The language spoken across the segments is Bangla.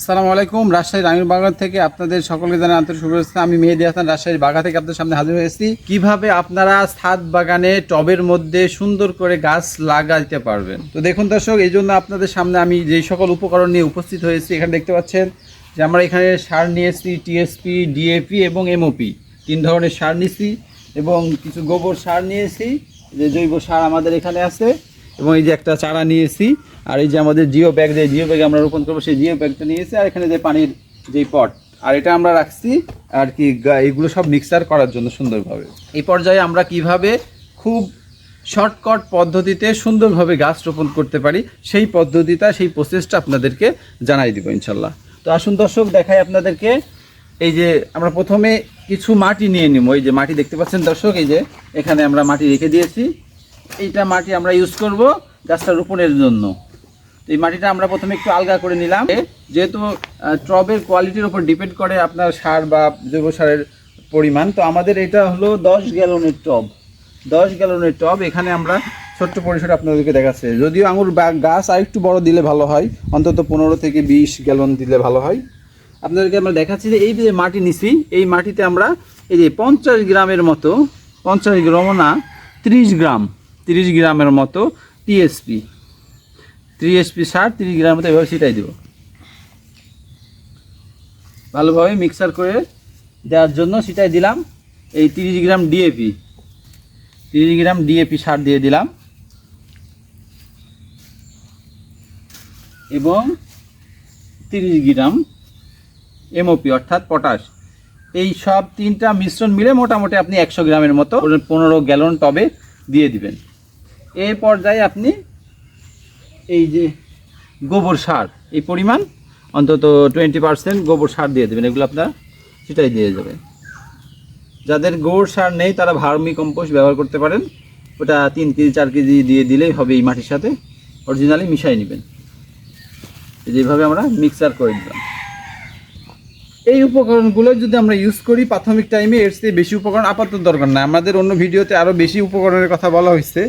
আসসালামু আলাইকুম রাজশাহী রাঙির বাগান থেকে আপনাদের সকলকে জানাই আন্তরিক শুভেচ্ছা। আমি মেহেদি হাসান, রাজশাহীর বাগা থেকে আপনাদের সামনে হাজির হয়েছি। কীভাবে আপনারা ছাদ বাগানে টবের মধ্যে সুন্দর করে গাছ লাগাইতে পারবেন? তো দেখুন দর্শক, এই জন্য আপনাদের সামনে আমি যেই সকল উপকরণ নিয়ে উপস্থিত হয়েছি, এখানে দেখতে পাচ্ছেন যে আমরা এখানে সার নিয়েছি, টিএসপি, ডিএপি এবং এমওপি। তিন ধরনের সার নিয়েছি এবং কিছু গোবর সার নিয়েছি, যে জৈব সার আমাদের এখানে আছে। এবং এই যে একটা চারা নিয়েছি, আর এই যে আমাদের জিও ব্যাগ যে জিও ব্যাগে আমরা রোপণ করব, সেই জিও ব্যাগটা নিয়েছি, আর এখানে যে পানির যেই পট, আর এটা আমরা রাখছি, আর কি এগুলো সব মিক্সার করার জন্য সুন্দরভাবে। এই পর্যায়ে আমরা কীভাবে খুব শর্টকাট পদ্ধতিতে সুন্দরভাবে গাছ রোপণ করতে পারি, সেই পদ্ধতিটা, সেই প্রসেসটা আপনাদেরকে জানাই দিব ইনশাল্লাহ। তো আসুন দর্শক, দেখাই আপনাদেরকে, এই যে আমরা প্রথমে কিছু মাটি নিয়ে নিব। এই যে মাটি দেখতে পাচ্ছেন দর্শক, এই যে এখানে আমরা মাটি রেখে দিয়েছি। এইটা মাটি আমরা ইউজ করব গাছটা রোপণের জন্য। এই মাটিটা আমরা প্রথমে একটু আলগা করে নিলাম। যেহেতু টবের কোয়ালিটির উপর ডিপেন্ড করে আপনার সার বা জৈব সারের পরিমাণ, তো আমাদের এটা হলো দশ গ্যালনের টব। দশ গ্যালনের টব, এখানে আমরা ছোট্ট পরিসরে আপনাদেরকে দেখাচ্ছে। যদিও আঙুর গাছ আর একটু বড় দিলে ভালো হয়, অন্তত পনেরো থেকে বিশ গ্যালন দিলে ভালো হয়। আপনাদেরকে আমরা দেখাচ্ছি যে এই যে মাটি নিছি, এই মাটিতে আমরা এই যে পঞ্চাশ গ্রামের মতো, পঞ্চাশ গ্রামও না, তিরিশ গ্রাম তিরিশ গ্রামের মতো টিএসপি টিএসপি সার তিরিশ গ্রামের মতো এভাবে ছিটাই দেবো। ভালোভাবে মিক্সার করে দেওয়ার জন্য সেটাই দিলাম এই তিরিশ গ্রাম ডিএপি তিরিশ গ্রাম ডিএপি সার দিয়ে দিলাম। এবং তিরিশ গ্রাম এমওপি অর্থাৎ পটাশ। এই সব তিনটা মিশ্রণ মিলে মোটামুটি আপনি একশো গ্রামের মতো পনেরো গ্যালন টবে দিয়ে দিবেন। এই পর্যায়ে আপনি এই যে গোবর সার, এই পরিমাণ, অন্তত টোয়েন্টি পার্সেন্ট গোবর সার দিয়ে দেবেন। এগুলো আপনার সেটাই দিয়ে যাবেন যাদের গোবর সার নেই, তারা ভার্মি কম্পোস্ট ব্যবহার করতে পারেন। ওটা তিন কেজি, চার কেজি দিয়ে দিলেই হবে এই মাটির সাথে। অরিজিনালি মিশাই নেবেন। যেভাবে আমরা মিক্সার করে দিলাম। এই উপকরণগুলো যদি আমরা ইউজ করি, প্রাথমিক টাইমে এর চেয়ে বেশি উপকরণ আপাতত দরকার না আমাদের অন্য ভিডিওতে আরও বেশি উপকরণের কথা বলা হয়েছে।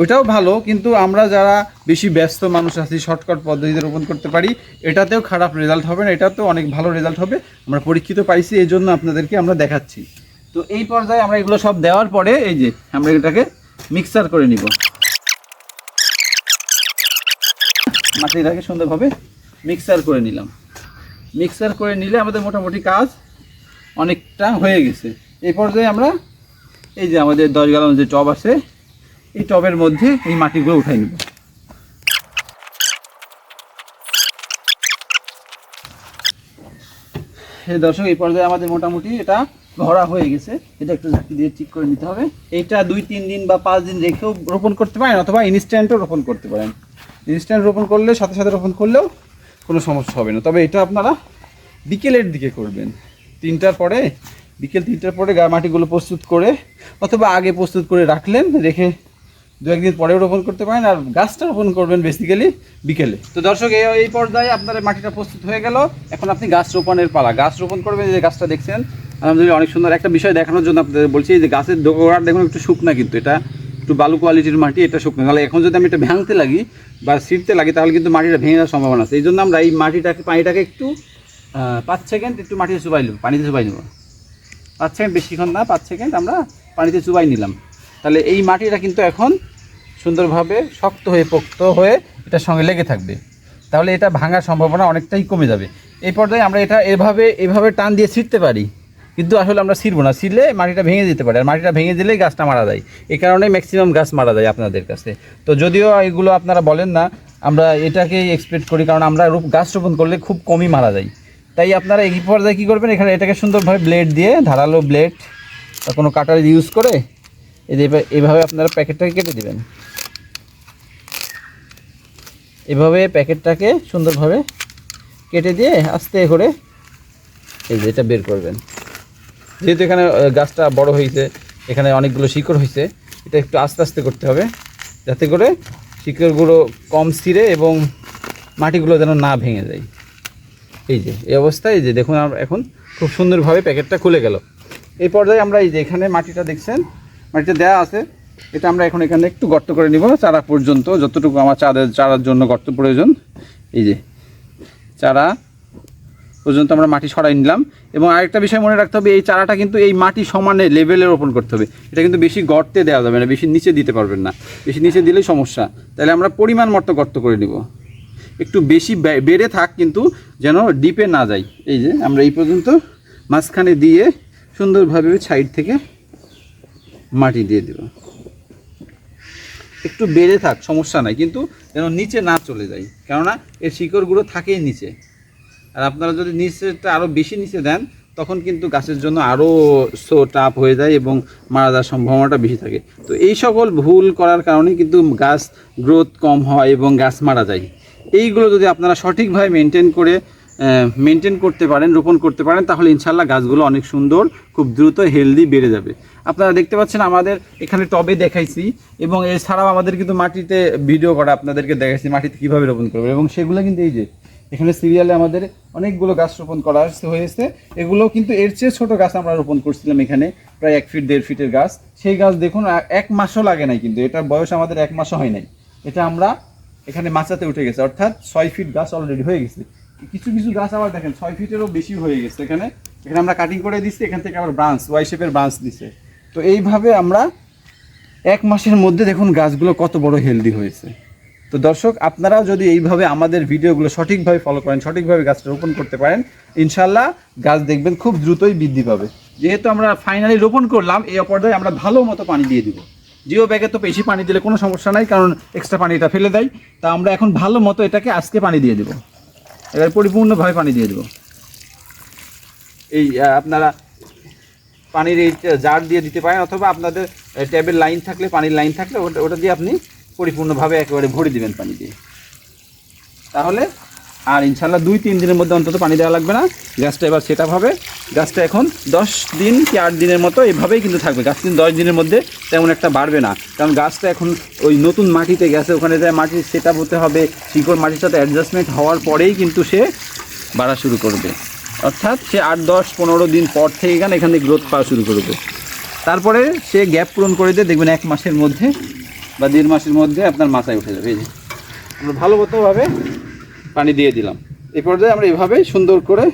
ওইটাও ভালো, কিন্তু আমরা যারা বেশি ব্যস্ত মানুষ আছি শর্টকাট পদ্ধতিতে রোপণ করতে পারি, এটাতেও খারাপ রেজাল্ট হবে না, এটাতেও অনেক ভালো রেজাল্ট হবে। আমরা পরীক্ষিত পাইছি এই জন্য আপনাদেরকে আমরা দেখাচ্ছি। তো এই পর্যায়ে আমরা এগুলো সব দেওয়ার পরে, এই যে আমরা এটাকে মিক্সার করে নিব। মাটিটাকে সুন্দরভাবে মিক্সার করে নিলাম। মিক্সার করে নিলে আমাদের মোটামুটি কাজ অনেকটা হয়ে গেছে। এই পর্যায়ে আমরা, এই যে আমাদের দশ গ্যালন যে টব আছে এই টবের মধ্যে এই মাটিগুলো উঠাই নেব। দর্শক, এই পর্যায়ে আমাদের মোটামুটি এটা ভরা হয়ে গেছে। এটা একটু ঝাঁকি দিয়ে ঠিক করে নিতে হবে। এইটা দুই, তিন দিন বা পাঁচ দিন রেখেও রোপণ করতে পারেন অথবা ইনস্ট্যান্টও রোপণ করতে পারেন। ইনস্ট্যান্ট রোপণ করলে সাথে সাথে রোপণ করলেও কোনো সমস্যা হবে না। তবে এটা আপনারা বিকেলের দিকে করবেন। তিনটার পরে, বিকেল তিনটার পরে গা মাটিগুলো প্রস্তুত করে অথবা আগে প্রস্তুত করে রাখলেন, রেখে দু একদিন পরে রোপণ করতে পারেন আর গাছটা রোপণ করবেন বেসিক্যালি বিকেলে। তো দর্শক, এই এই পর্যায়ে আপনার মাটিটা প্রস্তুত হয়ে গেল। এখন আপনি গাছ রোপণের পালা। গাছ রোপণ করবেন যে গাছটা দেখছেন, আলহামদুলিল্লাহ অনেক সুন্দর একটা বিষয় দেখানোর জন্য আপনাদের বলছি যে গাছের গোড়ার দেখুন, একটু শুকনা কিন্তু, এটা একটু বালু কোয়ালিটির মাটি, এটা শুকনো। তাহলে এখন যদি আমি এটা ভাঙতে লাগি বা ছিঁড়তে লাগি, তাহলে কিন্তু মাটিটা ভেঙে যাওয়ার সম্ভাবনা আছে। এই জন্য আমরা এই মাটিটাকে, পানিটাকে একটু পাঁচ সেকেন্ড একটু মাটিতে চুবাই নেব, পানিতে চুবাই নেব। পাঁচ সেকেন্ড, বেশিক্ষণ না, পাঁচ সেকেন্ড আমরা পানিতে চুবাই নিলাম। তাহলে এই মাটিটা কিন্তু এখন সুন্দরভাবে শক্ত হয়ে, পোক্ত হয়ে এটার সঙ্গে লেগে থাকবে। তাহলে এটা ভাঙার সম্ভাবনা অনেকটাই কমে যাবে। এই পর্যায়ে আমরা এটা এভাবে এভাবে টান দিয়ে ছিঁড়তে পারি। কিন্তু আসলে আমরা ছিঁড়বো না। ছিঁড়লে মাটিটা ভেঙে দিতে পারে। আর মাটিটা ভেঙে দিলেই গাছটা মারা যায়। এই কারণে ম্যাক্সিমাম গাছ মারা যায় আপনাদের কাছে। তো যদিও এগুলো আপনারা বলেন না, আমরা এটাকেই এক্সপেক্ট করি। কারণ আমরা রূপ, গাছ রোপণ করলে খুব কমই মারা যায়। তাই আপনারা এই পর্যায়ে কী করবেন? এখানে এটাকে সুন্দরভাবে ব্লেড দিয়ে ধারালো ব্লেড কোনো কাটার ইউজ করে এভাবে আপনারা প্যাকেটটাকে কেটে দিবেন। এভাবে প্যাকেটটাকে সুন্দরভাবে কেটে দিয়ে আস্তে করে এই যে এটা বের করবেন। যেহেতু এখানে গাছটা বড় হয়েছে, এখানে অনেকগুলো শিকড় হয়েছে, এটা একটু আস্তে আস্তে করতে হবে, যাতে করে শিকড়গুলো কম ছিঁড়ে এবং মাটিগুলো যেন না ভেঙে যায়। এই যে, এই অবস্থায় যে দেখুন আমরা এখন খুব সুন্দরভাবে প্যাকেটটা খুলে গেল। এই পর্যায়ে আমরা এই যে এখানে মাটিটা দেখছেন মাটিটা দেওয়া আছে। এটা আমরা এখন এখানে একটু গর্ত করে নিব, চারা পর্যন্ত, যতটুকু আমার চাঁদের, চারার জন্য গর্ত প্রয়োজন। এই যে, চারা পর্যন্ত আমরা মাটি সরাই নিলাম। এবং আরেকটা বিষয় মনে রাখতে হবে, এই চারাটা কিন্তু এই মাটি সমানে লেভেলে রোপণ করতে হবে। এটা কিন্তু বেশি গর্তে দেওয়া যাবে না, বেশি নিচে দিতে পারবেন না। বেশি নিচে দিলেই সমস্যা। তাহলে আমরা পরিমাণ মতো গর্ত করে নিব। একটু বেশি বেড়ে থাক কিন্তু যেন ডিপে না যায় এই যে, আমরা এই পর্যন্ত মাঝখানে দিয়ে সুন্দরভাবে সাইড থেকে মাটি দিয়ে দেব একটু বেড়ে থাক, সমস্যা নাই, কিন্তু যেন নিচে না চলে যায় কেননা এর শিকড়গুলো থাকেই নিচে। আর আপনারা যদি নিচেটা আরও বেশি নিচে দেন, তখন কিন্তু গাছের জন্য আরও সো টাপ হয়ে যায় এবং মারা যাওয়ার সম্ভাবনাটা বেশি থাকে। তো এই সকল ভুল করার কারণে কিন্তু গাছ গ্রোথ কম হয় এবং গাছ মারা যায়। এইগুলো যদি আপনারা সঠিকভাবে মেনটেন করে মেনটেন করতে পারেন, রোপণ করতে পারেন, তাহলে ইনশাল্লাহ গাছগুলো অনেক সুন্দর, খুব দ্রুত হেলদি বেড়ে যাবে। আপনারা দেখতে পাচ্ছেন আমাদের এখানে টবে দেখাইছি, এবং এছাড়াও আমাদের কিন্তু মাটিতে ভিডিও করা আপনাদেরকে দেখাইছি, মাটিতে কীভাবে রোপণ করবে এবং সেগুলো কিন্তু এই যে, এখানে সিরিয়ালে আমাদের অনেকগুলো গাছ রোপণ করা হয়েছে- এগুলো কিন্তু এর চেয়ে ছোট গাছ আমরা রোপণ করছিলাম এখানে, প্রায় এক ফিট দেড় ফিটের গাছ। সেই গাছ দেখুন এক মাসও লাগে নাই কিন্তু, এটার বয়স আমাদের এক মাসও হয় নাই। এটা আমরা এখানে মাচাতে উঠে গেছে, অর্থাৎ ছয় ফিট গাছ অলরেডি হয়ে গেছে। কিছু কিছু গাছ আবার দেখেন, ছয় ফিটেরও বেশি হয়ে গেছে এখানে। এখানে আমরা কাটিং করে দিচ্ছি এখান থেকে আবার ব্রাঞ্চ ওয়াই শেপের ব্রাঞ্চ দিছে। তো এইভাবে আমরা এক মাসের মধ্যে দেখুন গাছগুলো কত বড় হেলদি হয়েছে। তো দর্শক আপনারাও যদি এইভাবে আমাদের ভিডিওগুলো সঠিকভাবে ফলো করেন, সঠিকভাবে গাছটা রোপণ করতে পারেন ইনশাল্লাহ গাছ দেখবেন খুব দ্রুতই বৃদ্ধি পাবে। যেহেতু আমরা ফাইনালি রোপণ করলাম, এই অপর্যায়ে আমরা ভালো মতো পানি দিয়ে দিব। জিও ব্যাগে তো বেশি পানি দিলে কোনো সমস্যা নাই, কারণ এক্সট্রা পানিটা ফেলে দেয়। তা আমরা এখন ভালো মতো এটাকে আজকে পানি দিয়ে দেবো। এবার পরিপূর্ণভাবে পানি দিয়ে দেবো। এই আপনারা পানির এই জার দিয়ে দিতে পারেন অথবা আপনাদের ট্যাবের লাইন থাকলে, পানির লাইন থাকলে ওটা ওটা দিয়ে আপনি পরিপূর্ণভাবে একেবারে ভরে দিবেন পানি দিয়ে। তাহলে আর ইনশাল্লাহ দুই, তিন দিনের মধ্যে অন্তত পানি দেওয়া লাগবে না। গাছটা এবার সেটা হবে। গাছটা এখন দশ দিন কি আট দিনের মতো এভাবেই কিন্তু থাকবে। গাছ কিন্তু দশ দিনের মধ্যে তেমন একটা বাড়বে না। কারণ গাছটা এখন ওই নতুন মাটিতে গেছে, ওখানে যায় মাটির সেট হতে হবে, শিকড় মাটির সাথে অ্যাডজাস্টমেন্ট হওয়ার পরেই কিন্তু সে বাড়া শুরু করবে। অর্থাৎ সে আট, দশ, পনেরো দিন পর থেকে এখান থেকে গ্রোথ পাওয়া শুরু করবে। তারপরে সে গ্যাপ পূরণ করে দিয়ে দেখবেন এক মাসের মধ্যে বা দেড় মাসের মধ্যে আপনার মাথায় উঠে যাবে। এই যে। ভালো মতোভাবে পানি দিয়ে দিলাম। এই পর্যায়ে আমরা এভাবে সুন্দর করে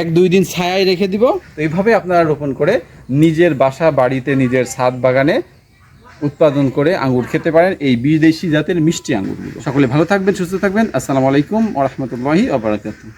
এক দুই দিন ছায়ায় রেখে দিব। এইভাবে আপনারা রোপণ করে নিজের বাসা, বাড়িতে নিজের ছাদ বাগানে উৎপাদন করে আঙ্গুর খেতে পারেন। এই বিদেশি জাতের মিষ্টি আঙ্গুরগুলো। সকলে ভালো থাকবেন, সুস্থ থাকবেন। আসসালামু আলাইকুম ওরহমতুল্লাহি আবরাকাতুহ